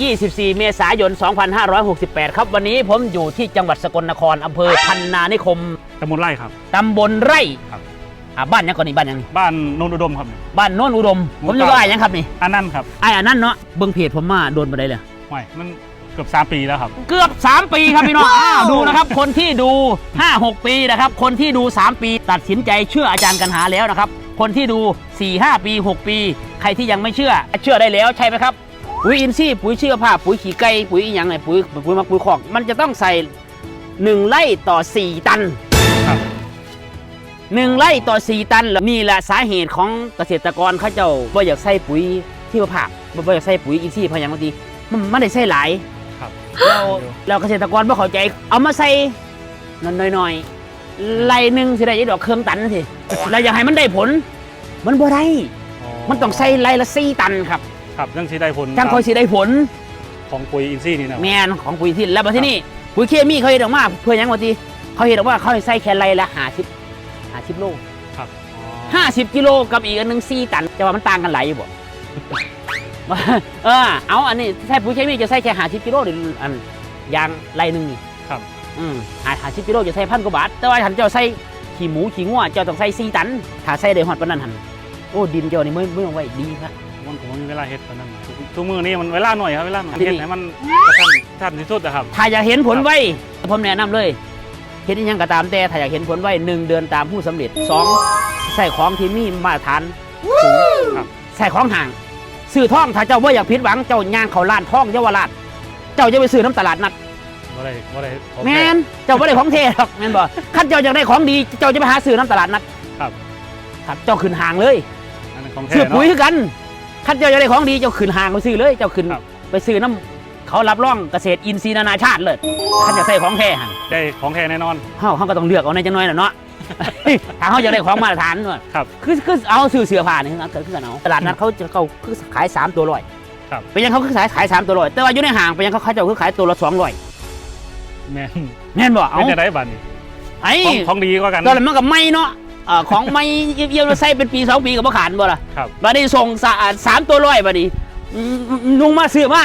24 เมษายน 2568 ครับ วันนี้ผมอยู่ที่จังหวัดสกลนครอำเภอพันนานิคมตำบลไร่ครับ ตำบลไร่ครับ อ่าบ้านยังก่อนนี่บ้านยังนี่บ้านโนนอุดมครับ บ้านโน้นอุดม หมู่ผมจะเก้าว่ายังครับนี่อันนั้นครับไอ้อันนั้นเนาะเบิ่งเพจผมมาโดนมาได้เลยไม่มันเกือบสามปีแล้วครับ เกือบ 3 ปีครับพี่น้อง อ้าวดูนะครับ คนที่ดู 5 6 ปีนะครับ คนที่ดู 3 ปีตัดสินใจเชื่ออาจารย์กันหาแล้วนะครับ คนที่ดู 4 5 ปี 6 ปี ใครที่ยังไม่เชื่อ เชื่อได้แล้วใช่ไหมครับ ปุ๋ยอินทรีย์ปุ๋ยชีวภาพปุ๋ยขี้ไก่ปุ๋ยอหย่างไรปุ๋ยปุ๋ยหมักปุ๋ยคอก มันจะต้องใส่1ไร่ต่อ4ตันครับ หนึ่งไร่ต่อ4ตันแล้วนี่แหละสาเหตุของเกษตรกรเขาเจ้าบ่อยากใส่ปุ๋ยชีวภาพบ่อยากใส่ปุ๋ยอินทรีย์เพราะอย่างบางทีมันไม่ได้ใส่หลาย ครับเราเราเกษตรกรไม่เข้าใจ เอามาใส่น้อยๆหน่อยๆไรหนึ่งสิได้ยี่ดอกเครื่องตันสิเราอยากให้มันได้ผล มันบ่ได้ มันต้องใส่ไรละสี่ตันครับ ครับเรื่องที่ได้ผลจังคอยสิได้ผลของปุ๋ยอินทรีย์นี่นะ แมนของปุ๋ยที่แล้วมาที่นี่ปุ๋ยเคมีเขาเห็นออกมาเพื่อหยังบางทีเขาเห็นออกว่าเขาให้ใส่แค่ไรละหาสิบหาสิบโลครับอ๋อห้าสิบกิโลกับอีกอันหนึ่งสี่ตันจะว่ามันต่างกันหลายอยู่บ่ เออเอาอันนี้ใส่ปุ๋ยเคมีจะใส่แค่หาสิบกิโลหรืออันยางไรหนึ่งนี่ครับ อืมหาหาสิบกิโลจะใส่พันกว่าบาทแต่ว่าฉันเจ้าใส่ขี้หมูขี้งัวเจ้าต้องใส่สี่ตันถ้าใส่ได้ฮอดปานนั้นหันโอ้ดินเจ้านี่ไม่ไม่เอาไว้ดีครับ มันผมมีเวลาเฮ็ดตอนนั้นทุกมือนี่มันเวลาหน่อยครับเวลาหน่อยที่นี่เฮ็ดให้มันกระชั้นทันที่สุดนะครับ ถ้าอยากเห็นผลไวผมแนะนำเลยเห็นอิหยังก็ตามแต่ถ้าอยากเห็นผลไวหนึ่งเดือนตามผู้สำเร็จสองใส่ของที่มีมาตรฐานสูงครับ ใส่ของห่างซื้อท่องถ้าเจ้าว่าอยากผิดหวังเจ้าย่างเขาล้านท่องเยาวราชเจ้าจะไปซื้อน้ำตลาดนัดว่าได้ว่าได้ของแมท้นเจ้าไม่ได้ของเทหรอกแมนบอกขั้นเจ้าอยากได้ของดีเจ้าจะไปหาซื้อน้ำตลาดนัดครับ ครับเจ้าขึ้นห่างเลยอันนั้นของแท้ซื้อเนาะปุ๋ยคือกัน ขั้นเจ้าอยากได้ของดีเจ้าขึ้นห่างไปซื้อเลย เจ้าขึ้นครับไปซื้อน้ำเขารับรองเกษตรอินทรีย์นานาชาติเลยขั้นจะใส่ของแท้ห่างได้ของแท้แน่นอนเฮาเขาก็ต้องเลือกเอาในจังน้อยน่ะเนาะถ้าเขาอยากได้ของมาตรฐานเนาะครับคือคือเอาซื้อเสื้อผ้านี่คือคือกันเอาตลาดนัดเขาจะเขาคือขายสามตัวร้อยครับเป็นยังเขาคือขายขายสามตัวร้อยแต่ว่าอยู่ในห้างเป็นยังเขาขายเจ้าคือขายตัวละสองร้อยแม่นแม่นบ่เอาเป็นจะได้บัตรไอ้ของของดีกว่ากันตอนนั้นมันก็ไม่เนาะเอ่อของไม่เยี่ยมๆแล้วใส่เป็นปีสองปีกับบ่ขานบ่ล่ะครับ บัดนี้ส่งสะอาดสามตัวร้อยบัดนี้อืมนุ่งมาซื้อมา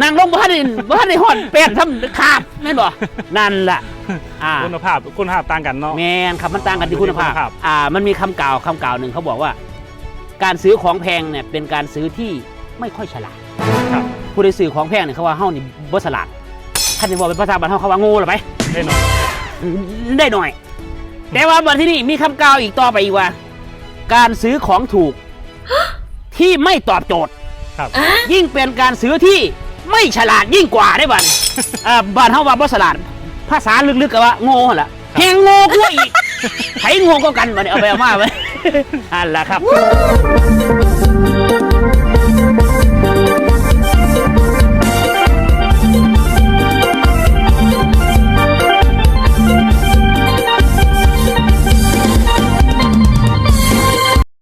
นั่งลงบ้านนี่บ้านในห้อนเป็ดทำขาบแม่นบ่นั่นล่ะอ่า คุณภาพคุณภาพต่างกันเนาะ แมนครับมันต่างกันที่คุณภาพคุณภาพอ่า มันมีคำกล่าวคำกล่าวหนึ่งเขาบอกว่า การซื้อของแพงเนี่ยเป็นการซื้อที่ไม่ค่อยฉลาดครับผู้ใดซื้อของแพงเนี่ยเขาว่าเฮานี่บ่ฉลาดท่านจะบอกเป็นภาษาบ้านเฮาเขาว่าโง่หรือไป ได้หน่อยได้หน่อย แต่ว่าบัดที่นี่มีคำกล่าวอีกต่อไปอีกว่า การซื้อของถูก ที่ไม่ตอบโจทย์ ครับยิ่งเป็นการซื้อที่ไม่ฉลาดยิ่งกว่าได้บัดอ่าบ้านเฮาว่าบ่ฉลาด ภาษาลึกๆก็ว่าโง่หั่นล่ะแฮงโง่กว่าอีกไผโง่ก็กันบัดนี้เอาไปเอามาไปอันล่ะครับ